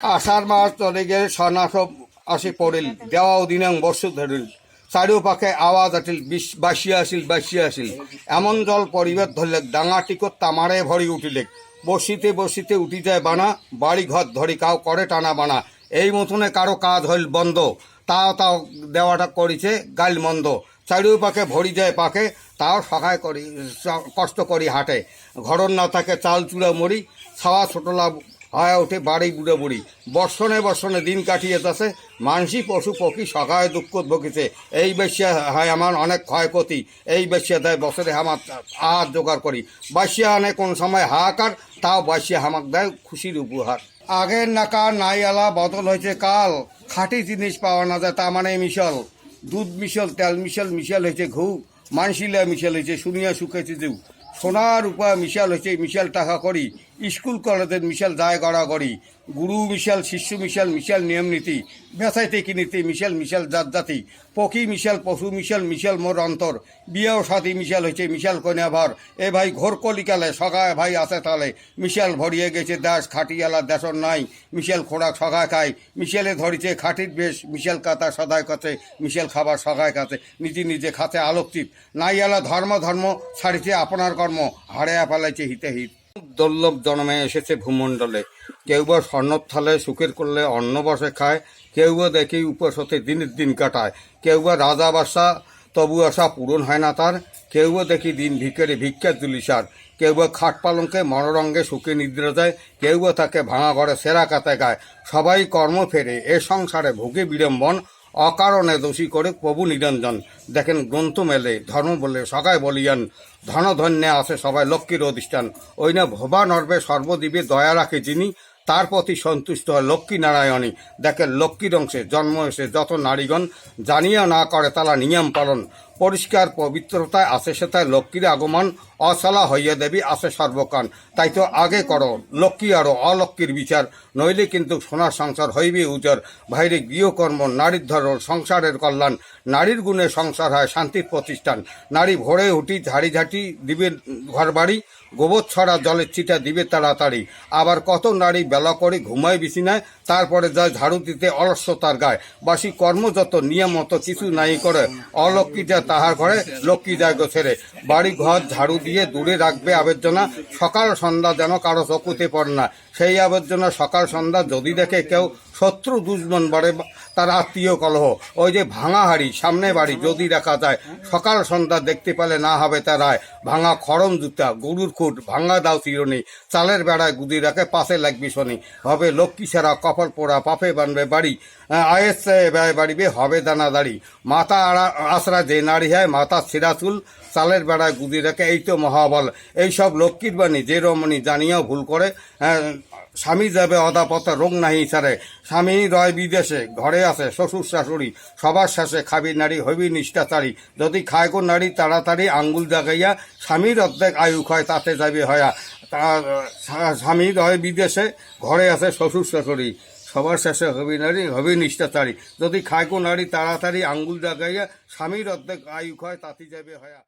আষাঢ় মাস চলে গেলে সনাসব আসি পড়িল দেওয়া দিনাং বর্ষ ধরিল চারিওপাখে আওয়াজ বিশ বাসিয়া আসিল বাসিয়া আসিল এমন জল পরিবেশ ধরলে ডাঙা টিকট তামারে ভরি উঠিলে। বসিতে বসিতে উঠি যায় বানা বাড়ি ঘর ধরি কাউ করে টানা বানা। এই মতনে কারও কাজ হইল বন্ধ। তাও তাও দেওয়াটা করিছে গাইল মন্দ। চারিওপাখে ভরি যায় পাখে তাও সহায় করি কষ্ট করি হাটে। ঘরর না থাকে চাল চূড়া মরি ছাওয়া ছোটলা হয় ওঠে বাড়ি বুড়ো বুড়ি। বর্ষণে বর্ষণে দিন কাটিয়ে যাচ্ছে। মানসি পশু পক্ষী সকায় দুঃখ ভুগিছে। এই বেশিয়া হয় আমার অনেক ক্ষয়ক্ষতি। এই বেশিয়া দেয় বছরে আমার আহার জোগাড় করি। বাসিয়া আনে কোন সময় হাহাকার, তাও বাসিয়া হামাক দেয় খুশির উপহার। আগের নাকা নাই আলা বদল হয়েছে কাল। খাঁটি জিনিস পাওয়া না যায় তা মানে মিশল। দুধ মিশল, তেল মিশল, মিশাল হয়েছে ঘু মানসিলা মিশাল হয়েছে, শুনিয়া শুকেছে যেউ সোনার উপা মিশাল হয়েছে মিশাল টাকা করি। স্কুল কলেজের মিশাল যায় গড়াগড়ি গুরু মিশাল, শিষ্য মিশাল মিশাল নিয়ম নীতি। বেসাইতে কিনিতে মিশাল মিশাল জাত জাতি। পক্ষী মিশাল, পশু মিশাল মিশাল মোর অন্তর। বিয়েও সাথী মিশাল হয়েছে মিশাল কন্যা ভর এ ভাই ঘোর কলিকালে, সগায় ভাই আছে তালে। মিশাল ভরিয়ে গেছে দাস, খাটিয়ালা দেশর নাই। মিশাল খোরাক সগায় খায়। মিশালে ধরিছে খাটির বেশ। মিশাল কাতা সদায় কাছে মিশাল খাবার সগায় কাছে নিজে নিজে খাতে আলোকচিত। নাইয়ালা ধর্ম ধর্ম ছাড়িছে আপনার কর্ম হাড়েয়া ফেলাইছে হিতে হিত। দুর্লভ জন্মে এসেছে ভূমণ্ডলে। কেউ বা স্বর্ণথালে সুখের করলে অন্ন বসে খায়, কেউ বা দেখি উপোস হতে দিনের দিন কাটায়। কেউ বা রাজা বাসা, তবু আশা পূরণ হয় না তার। কেউ বা দেখি দিন ভিকেরে ভিক্ষার দুলিসার কেউ বা খাট পালঙ্কে মনোরঙ্গে সুখে নিদ্রা যায়। কেউ বা তাকে ভাঙা ঘরে সেরা কাতে গায়। সবাই কর্ম ফেরে, এ সংসারে ভোগে বিড়ম্বন অকারণে দোষী করে প্রভু নিরঞ্জন দেখেন গ্রন্থ মেলে, ধর্ম বলে সগায় বলিয়ান ধন ধন্যে আসে সবাই, লক্ষ্মীর অধিষ্ঠান। ওই না ভবা নর্বে সর্বদ্বীপে দয়া রাখে যিনি, তার প্রতি সন্তুষ্ট হয় লক্ষ্মী নারায়ণী দেখেন লক্ষ্মীর অংশে জন্ম এসে যত নারীগণ জানিয়া না করে তারা নিয়ম পালন। পরিষ্কার, পবিত্রতায় আসে সেটায় লক্ষ্মীর আগমন অচলা হইয়া দেবী আসে সর্বকান। তাই তো আগে করো, লক্ষ্মী আরও অলক্ষ্মীর বিচার, নইলে কিন্তু সোনার সংসার হইবে উজর। বাইরে গৃহকর্ম, নারীর ধরন, সংসারের কল্যাণ, নারীর গুণে সংসার হয় শান্তির প্রতিষ্ঠান। নারী ভোরে উঠি ঝাড়ি ঝাঁটি দিবে ঘর বাড়ি গোবর ছড়া জলের ছিটা দিবে তাড়াতাড়ি। আবার কত নারী বেলা করে ঘুমায় বিছিনায় তারপরে যায় ঝাড়ু দিতে অলস্যতার গায়। বাসি কর্ম যত নিয়ম মতো কিছু নাই করে অলক্ষ্মী যা তাহার ঘরে লক্ষ্মী দেয় ছেড়ে। বাড়ি ঘর ঝাড়ু দিয়ে দূরে রাখবে আবর্জনা। সকাল সন্ধ্যা যেন কারও চকুতে পড় না। সেই আবর্জনা সকাল সন্ধ্যা যদি দেখে কেউ শত্রু দুশ্মন বাড়ে তার আত্মীয় কলহ। ওই যে ভাঙা হাড়ি, সামনে বাড়ি যদি রাখা যায়, সকাল সন্ধ্যা দেখতে পেলে না হবে তার রায় ভাঙা খড়ম জুতা, গরুর খুঁট, ভাঙা দাও চিরনি, চালের বেড়ায় গুদি রাখে পাশে লাগবি শনি। হবে লক্ষ্মী ছাড়া কপাল পোড়া, পাপে বানবে বাড়ি। আয়েস ব্যয় বাড়িবে, হবে দানা দাড়ি। মাথা আড়া, আশরা যে নারী হয় মাথা ছিঁড়া চুল, চালের বেড়ায় গুদি রাখে, এই তো মহাবল। এইসব লক্ষ্মীর বাণী, যে রমণী জানিয়াও ভুল করে স্বামী যাবে অদাপতা রোগ নাহি সারে স্বামী রয় বিদেশে, ঘরে আছে, শ্বশুর শাশুড়ি, সবার শেষে খাবি নারী, হবি নিষ্ঠাচারী। যদি খায় কোন নারী তাড়াতাড়ি আঙ্গুল জাগাইয়া স্বামীর অর্ধেক আয়ু ক্ষয় তাতে যাবে হয়া। তার স্বামী রয় বিদেশে, ঘরে আছে শ্বশুর শাশুড়ি, সবার শেষে হবি নারী, হবি নিষ্ঠাচারী। যদি খায় কোন নারী তাড়াতাড়ি আঙ্গুল জাগাইয়া স্বামীর অর্ধেক আয়ু ক্ষয় তাতে যাবে হয়া।